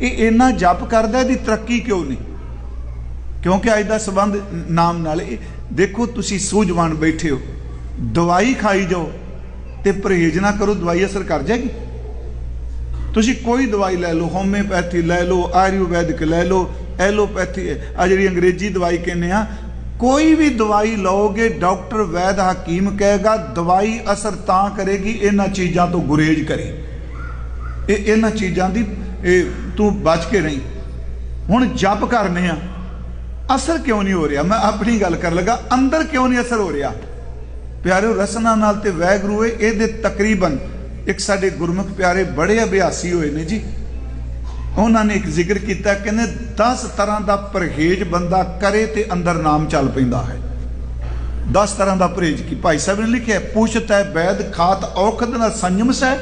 ਇਹ ਇੰਨਾ ਜਪ ਕਰਦਾ ਇਹਦੀ ਤਰੱਕੀ ਕਿਉਂ ਨਹੀਂ? ਕਿਉਂਕਿ ਅੱਜ ਦਾ ਸਬੰਧ ਨਾਮ ਨਾਲ ਦੇਖੋ ਤੁਸੀਂ ਸੂਝਵਾਨ ਬੈਠੇ ਹੋ, ਦਵਾਈ ਖਾਈ ਜਾਓ ਤੇ ਪਰਹੇਜ਼ ਨਾ ਕਰੋ, ਦਵਾਈ ਅਸਰ ਕਰ ਜਾਏਗੀ। ਤੁਸੀਂ ਕੋਈ ਦਵਾਈ ਲੈ ਲਓ ਹੋਮਿਓਪੈਥੀ ਲੈ ਲਓ, ਆਯੁਰਵੈਦਿਕ ਲੈ ਲਓ, ਐਲੋਪੈਥੀ, ਆ ਜਿਹੜੀ ਅੰਗਰੇਜ਼ੀ ਦਵਾਈ ਕਹਿੰਦੇ ਆ, ਕੋਈ ਵੀ ਦਵਾਈ ਲਓਗੇ, ਡਾਕਟਰ ਵੈਦ ਹਕੀਮ ਕਹੇਗਾ, ਦਵਾਈ ਅਸਰ ਤਾਂ ਕਰੇਗੀ, ਇਹਨਾਂ ਚੀਜ਼ਾਂ ਤੋਂ ਗੁਰੇਜ਼ ਕਰੇ। ਇਹ ਇਹਨਾਂ ਚੀਜ਼ਾਂ ਦੀ ਇਹ ਤੂੰ ਬਚ ਕੇ ਰਹੀਂ। ਹੁਣ ਜਪ ਕਰਨੇ ਆ। ਅਸਰ ਕਿਉਂ ਨਹੀਂ ਹੋ ਰਿਹਾ? ਮੈਂ ਆਪਣੀ ਗੱਲ ਕਰ ਲਗਾ, ਅੰਦਰ ਕਿਉਂ ਨਹੀਂ ਅਸਰ ਹੋ ਰਿਹਾ? ਪਿਆਰਿਓ, ਰਸਨਾ ਨਾਲ ਤੇ ਵੈਗਰੂ ਇਹਦੇ ਤਕਰੀਬਨ ਇੱਕ ਸਾਡੇ ਗੁਰਮੁਖ ਪਿਆਰੇ ਬੜੇ ਅਭਿਆਸੀ ਹੋਏ ਨੇ ਜੀ। ਉਹਨਾਂ ਨੇ ਇੱਕ ਜ਼ਿਕਰ ਕੀਤਾ, ਕਹਿੰਦੇ 10 ਤਰ੍ਹਾਂ ਦਾ ਪਰਹੇਜ ਬੰਦਾ ਕਰੇ ਤੇ ਅੰਦਰ ਨਾਮ ਚੱਲ ਪੈਂਦਾ ਹੈ। 10 ਤਰ੍ਹਾਂ ਦਾ ਪਰਹੇਜ ਕੀ? ਭਾਈ ਸਾਹਿਬ ਨੇ ਲਿਖਿਆ, ਪੁੱਛਤ ਹੈ ਵੈਦ ਖਾਤ ਔਖਦ ਨਾਲ ਸੰਜਮ ਸਹਿ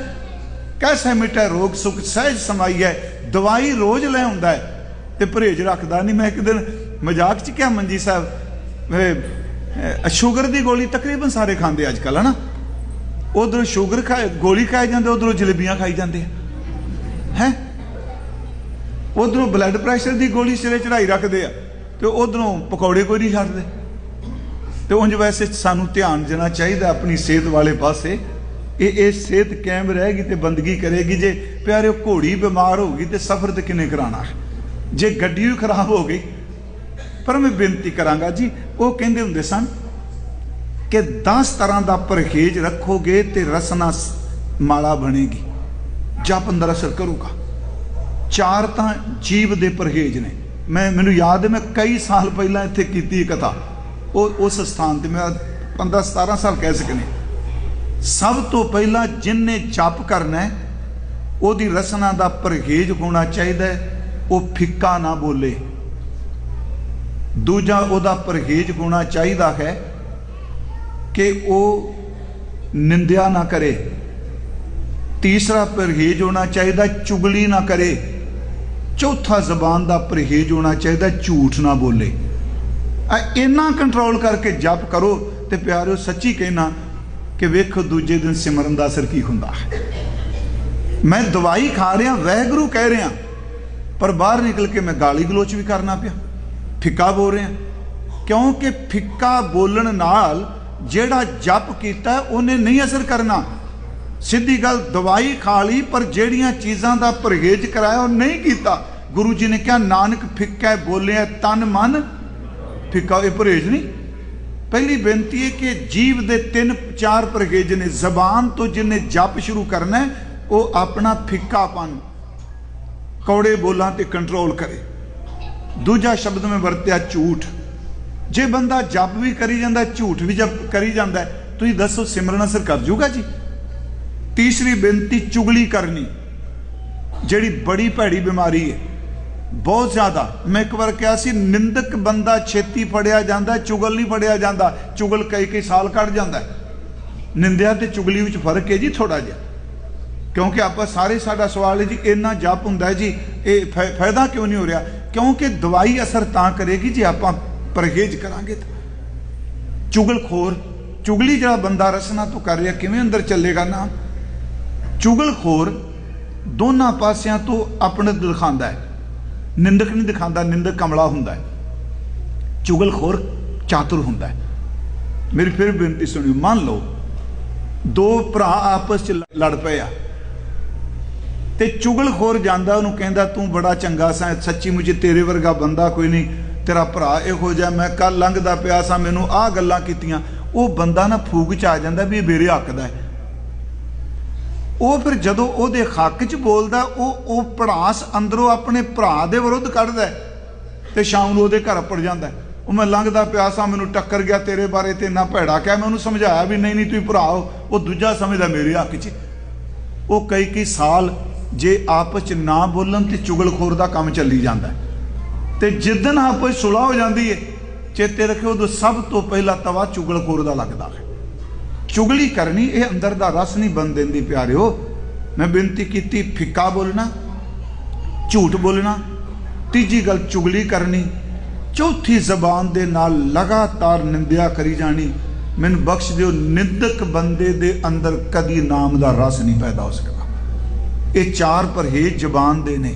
ਕੈਸੇ ਮਿਟੈ ਰੋਗ ਸੁਖ ਸਹਿਜ ਸਮਾਈ ਹੈ, ਦਵਾਈ ਰੋਜ਼ ਲੈ ਹੁੰਦਾ ਹੈ ਤੇ ਪਰਹੇਜ ਰੱਖਦਾ ਨਹੀਂ। ਮੈਂ ਇੱਕ ਦਿਨ ਮਜ਼ਾਕ ਚ ਕਿਹਾ, ਮੰਜੀ ਸਾਹਿਬ ਸ਼ੂਗਰ ਦੀ ਗੋਲੀ ਤਕਰੀਬਨ ਸਾਰੇ ਖਾਂਦੇ ਅੱਜ ਕੱਲ ਹਨਾ? ਉਧਰੋਂ ਸ਼ੂਗਰ ਖਾਏ, ਗੋਲੀ ਖਾਈ ਜਾਂਦੇ, ਉਧਰੋਂ ਜਲੇਬੀਆਂ ਖਾਈ ਜਾਂਦੇ ਆ। ਹੈ? ਉਧਰੋਂ ਬਲੱਡ ਪ੍ਰੈਸ਼ਰ ਦੀ ਗੋਲੀ ਸਿਰੇ ਚੜਾਈ ਰੱਖਦੇ ਆ ਤੇ ਉਧਰੋਂ ਪਕੌੜੇ ਕੋਈ ਨਹੀਂ ਛੱਡਦੇ। ਤੇ ਉਂਝ ਵੈਸੇ ਸਾਨੂੰ ਧਿਆਨ ਦੇਣਾ ਚਾਹੀਦਾ ਆਪਣੀ ਸਿਹਤ ਵਾਲੇ ਪਾਸੇ। ਇਹ ਇਹ ਸਿਹਤ ਕਾਇਮ ਰਹੇਗੀ ਤੇ ਬੰਦਗੀ ਕਰੇਗੀ ਜੇ। ਪਿਆਰਿਓ, ਘੋੜੀ ਬਿਮਾਰ ਹੋ ਗਈ ਤੇ ਸਫ਼ਰ ਤੇ ਕਿਨੇ ਕਰਾਣਾ ਜੇ ਗੱਡੀ ਵੀ ਖਰਾਬ ਹੋ ਗਈ, ਪਰ ਮੈਂ ਬੇਨਤੀ ਕਰਾਂਗਾ ਜੀ, ਉਹ ਕਹਿੰਦੇ ਹੁੰਦੇ ਸਨ ਕਿ 10 ਤਰ੍ਹਾਂ ਦਾ ਪਰਹੇਜ ਰੱਖੋਗੇ ਤੇ ਰਸਨਾ ਮਾਲਾ ਬਣੇਗੀ। ਜਪ ਅੰਦਰ ਅਸਰ ਕਰੂਗਾ। ਚਾਰ ਤਾਂ ਜੀਵ ਦੇ ਪਰਹੇਜ ਨੇ। ਮੈਂ, ਮੈਨੂੰ ਯਾਦ ਹੈ, ਮੈਂ ਕਈ ਸਾਲ ਪਹਿਲਾਂ ਇੱਥੇ ਕੀਤੀ ਕਥਾ। ਉਹ, ਉਸ ਸਥਾਨ ਤੇ ਮੈਂ 15 17 ਸਾਲ ਕਹਿ ਸਕਨੇ। ਸਭ ਤੋਂ ਪਹਿਲਾਂ ਜਿਨਨੇ ਜਪ ਕਰਨਾ ਹੈ, ਉਹਦੀ ਰਸਨਾ ਦਾ ਪਰਹੇਜ ਹੋਣਾ ਚਾਹੀਦਾ ਹੈ, ਉਹ ਫਿੱਕਾ ਨਾ ਬੋਲੇ। ਦੂਜਾ ਉਹਦਾ ਪਰਹੇਜ ਹੋਣਾ ਚਾਹੀਦਾ ਹੈ ਕਿ ਉਹ ਨਿੰਦਿਆ ਨਾ ਕਰੇ। ਤੀਸਰਾ ਪਰਹੇਜ ਹੋਣਾ ਚਾਹੀਦਾ, ਚੁਗਲੀ ਨਾ ਕਰੇ। ਚੌਥਾ ਜ਼ਬਾਨ ਦਾ ਪਰਹੇਜ ਹੋਣਾ ਚਾਹੀਦਾ, ਝੂਠ ਨਾ ਬੋਲੇ। ਇੰਨਾ ਕੰਟਰੋਲ ਕਰਕੇ ਜਪ ਕਰੋ ਤੇ ਪਿਆਰਿਓ, ਸੱਚੀ ਕਹਿਣਾ ਕਿ ਵੇਖੋ ਦੂਜੇ ਦਿਨ ਸਿਮਰਨ ਦਾ ਅਸਰ ਕੀ ਹੁੰਦਾ ਹੈ। ਮੈਂ ਦਵਾਈ ਖਾ ਰਿਹਾ ਵਹਿਗੁਰੂ ਕਹਿ ਰਿਹਾ, ਪਰ ਬਾਹਰ ਨਿਕਲ ਕੇ ਮੈਂ ਗਾਲੀ ਗਲੋਚ ਵੀ ਕਰਨਾ ਪਿਆ, ਫਿੱਕਾ ਬੋਲ ਰਿਹਾ। ਕਿਉਂਕਿ ਫਿੱਕਾ ਬੋਲਣ ਨਾਲ ਜਿਹੜਾ ਜਪ ਕੀਤਾ, ਉਹਨੇ ਨਹੀਂ ਅਸਰ ਕਰਨਾ। ਸਿੱਧੀ ਗੱਲ, ਦਵਾਈ ਖਾ ਲਈ, ਪਰ ਜਿਹੜੀਆਂ ਚੀਜ਼ਾਂ ਦਾ ਪਰਹੇਜ਼ ਕਰਾਇਆ, ਉਹ ਨਹੀਂ ਕੀਤਾ। ਗੁਰੂ ਜੀ ਨੇ ਕਿਹਾ, ਨਾਨਕ ਫਿੱਕਾ ਬੋਲਿਆ, ਤਨ ਮਨ ਫਿੱਕਾ, ਇਹ ਪਰਹੇਜ਼ ਨਹੀਂ। ਪਹਿਲੀ ਬੇਨਤੀ ਹੈ ਕਿ ਜੀਵ ਦੇ ਤਿੰਨ ਚਾਰ ਪਰਹੇਜ਼ ਨੇ, ਜ਼ਬਾਨ ਤੋਂ ਜਿਹਨੇ ਜਪ ਸ਼ੁਰੂ ਕਰਨਾ ਉਹ ਆਪਣਾ ਫਿੱਕਾਪਨ, ਕੌੜੇ ਬੋਲਾਂ ਤੇ ਕੰਟਰੋਲ ਕਰੇ। ਦੂਜਾ ਸ਼ਬਦ ਮੈਂ ਵਰਤਿਆ, ਝੂਠ। ਜੇ ਬੰਦਾ ਜਪ ਵੀ ਕਰੀ ਜਾਂਦਾ, ਝੂਠ ਵੀ ਜਪ ਕਰੀ ਜਾਂਦਾ ਤੁਸੀਂ ਦੱਸੋ ਸਿਮਰਨ ਅਸਰ ਕਰ ਜੂਗਾ ਜੀ? ਤੀਸਰੀ ਬੇਨਤੀ, ਚੁਗਲੀ ਕਰਨੀ। ਜਿਹੜੀ ਬੜੀ ਭੈੜੀ ਬਿਮਾਰੀ ਹੈ ਬਹੁਤ ਜ਼ਿਆਦਾ। ਮੈਂ ਇੱਕ ਵਾਰ ਕਿਹਾ ਸੀ, ਨਿੰਦਕ ਬੰਦਾ ਛੇਤੀ ਫੜਿਆ ਜਾਂਦਾ, ਚੁਗਲ ਨਹੀਂ ਫੜਿਆ ਜਾਂਦਾ। ਚੁਗਲ ਕਈ ਕਈ ਸਾਲ ਕੱਢ ਜਾਂਦਾ। ਨਿੰਦਿਆ ਤੇ ਚੁਗਲੀ ਵਿੱਚ ਫ਼ਰਕ ਹੈ ਜੀ ਥੋੜਾ ਜਿਹਾ। ਕਿਉਂਕਿ ਆਪਾਂ ਸਾਰੇ ਸਾਡਾ ਸਵਾਲ ਹੈ ਜੀ, ਇੰਨਾ ਜਪ ਹੁੰਦਾ ਜੀ, ਇਹ ਫਾਇ- ਫਾਇਦਾ ਕਿਉਂ ਨਹੀਂ ਹੋ ਰਿਹਾ? ਕਿਉਂਕਿ ਦਵਾਈ ਅਸਰ ਤਾਂ ਕਰੇਗੀ ਜੇ ਆਪਾਂ ਪਰਹੇਜ਼ ਕਰਾਂਗੇ ਤਾਂ। ਚੁਗਲਖੋਰ ਚੁਗਲੀ ਜਿਹੜਾ ਬੰਦਾ ਰਸਨਾ ਤੋਂ ਕਰ ਰਿਹਾ, ਕਿਵੇਂ ਅੰਦਰ ਚੱਲੇਗਾ ਨਾ ਚੁਗਲਖੋਰ ਦੋਨਾਂ ਪਾਸਿਆਂ ਤੋਂ ਆਪਣੇ ਦਿਖਾਉਂਦਾ ਹੈ। ਨਿੰਦਕ ਨਹੀਂ ਦਿਖਾਉਂਦਾ, ਨਿੰਦਕ ਕਮਲਾ ਹੁੰਦਾ ਹੈ। ਚੁਗਲਖੋਰ ਚਾਤੁਰ ਹੁੰਦਾ ਹੈ। ਮੇਰੀ ਫਿਰ ਬੇਨਤੀ ਸੁਣਿਓ, ਮੰਨ ਲਓ, ਦੋ ਭਰਾ ਆਪਸ ਚ ਲੜ ਪਏ ਆ। ਤੇ ਚੁਗਲਖੋਰ ਜਾਂਦਾ, ਉਹਨੂੰ ਕਹਿੰਦਾ, ਤੂੰ ਬੜਾ ਚੰਗਾ ਸਾਂ, ਸੱਚੀ ਮੁਝੇ ਤੇਰੇ ਵਰਗਾ ਬੰਦਾ ਕੋਈ ਨਹੀਂ। ਤੇਰਾ ਭਰਾ ਇਹੋ ਜਿਹਾ, ਮੈਂ ਕੱਲ ਲੰਘਦਾ ਪਿਆ ਸਾਂ, ਮੈਨੂੰ ਆਹ ਗੱਲਾਂ ਕੀਤੀਆਂ। ਉਹ ਬੰਦਾ ਨਾ ਫੂਕ ਚ ਆ ਜਾਂਦਾ ਵੀ ਇਹ ਮੇਰੇ ਹੱਕ ਦਾ ਹੈ। ਉਹ ਫਿਰ ਜਦੋਂ ਉਹਦੇ ਹੱਕ 'ਚ ਬੋਲਦਾ, ਉਹ ਉਹ ਪੜਾਸ ਅੰਦਰੋਂ ਆਪਣੇ ਭਰਾ ਦੇ ਵਿਰੁੱਧ ਕੱਢਦਾ ਹੈ ਤੇ ਸ਼ਾਮ ਨੂੰ ਉਹਦੇ ਘਰ ਪੜ ਜਾਂਦਾ ਉਹ ਮੈਂ ਲੰਘਦਾ ਪਿਆ, ਸਾਂ ਮੈਨੂੰ ਟੱਕਰ ਗਿਆ ਤੇਰੇ ਬਾਰੇ ਤੇ ਇੰਨਾ ਭੈੜਾ ਕਿਹਾ, ਮੈਂ ਉਹਨੂੰ ਸਮਝਾਇਆ ਵੀ ਨਹੀਂ ਨਹੀਂ ਤੁਸੀਂ ਭਰਾ ਹੋ, ਉਹ ਦੂਜਾ ਸਮਝਦਾ ਮੇਰੇ ਹੱਕ 'ਚ। ਉਹ ਕਈ ਕਈ ਸਾਲ ਜੇ ਆਪਸ 'ਚ ਨਾ ਬੋਲਣ ਤੇ ਚੁਗਲਖੋਰ ਦਾ ਕੰਮ ਚੱਲੀ ਜਾਂਦਾ ਹੈ। ਤੇ ਜਿੱਦਨ ਆਪਸ 'ਚ ਹੋ ਜਾਂਦੀ ਹੈ ਚੇਤੇ ਰੱਖਿਓ ਉਦੋਂ ਸਭ ਤੋਂ ਪਹਿਲਾ ਤਵਾ ਚੁਗਲਖੋਰ ਦਾ ਲੱਗਦਾ ਹੈ। ਚੁਗਲੀ ਕਰਨੀ, ਇਹ ਅੰਦਰ ਦਾ ਰਸ ਨਹੀਂ ਬਣ ਦਿੰਦੀ ਪਿਆਰਿਓ। ਮੈਂ ਬੇਨਤੀ ਕੀਤੀ, ਫਿੱਕਾ ਬੋਲਣਾ, ਝੂਠ ਬੋਲਣਾ, ਤੀਜੀ ਗੱਲ ਚੁਗਲੀ ਕਰਨੀ, ਚੌਥੀ ਜ਼ਬਾਨ ਦੇ ਨਾਲ ਲਗਾਤਾਰ ਨਿੰਦਿਆ ਕਰੀ ਜਾਣੀ, ਮੈਨੂੰ ਬਖਸ਼ ਦਿਓ, ਨਿੰਦਕ ਬੰਦੇ ਦੇ ਅੰਦਰ ਕਦੀ ਨਾਮ ਦਾ ਰਸ ਨਹੀਂ ਪੈਦਾ ਹੋ ਸਕਦਾ। ਇਹ ਚਾਰ ਪਰਹੇਜ਼ ਜ਼ਬਾਨ ਦੇ ਨੇ।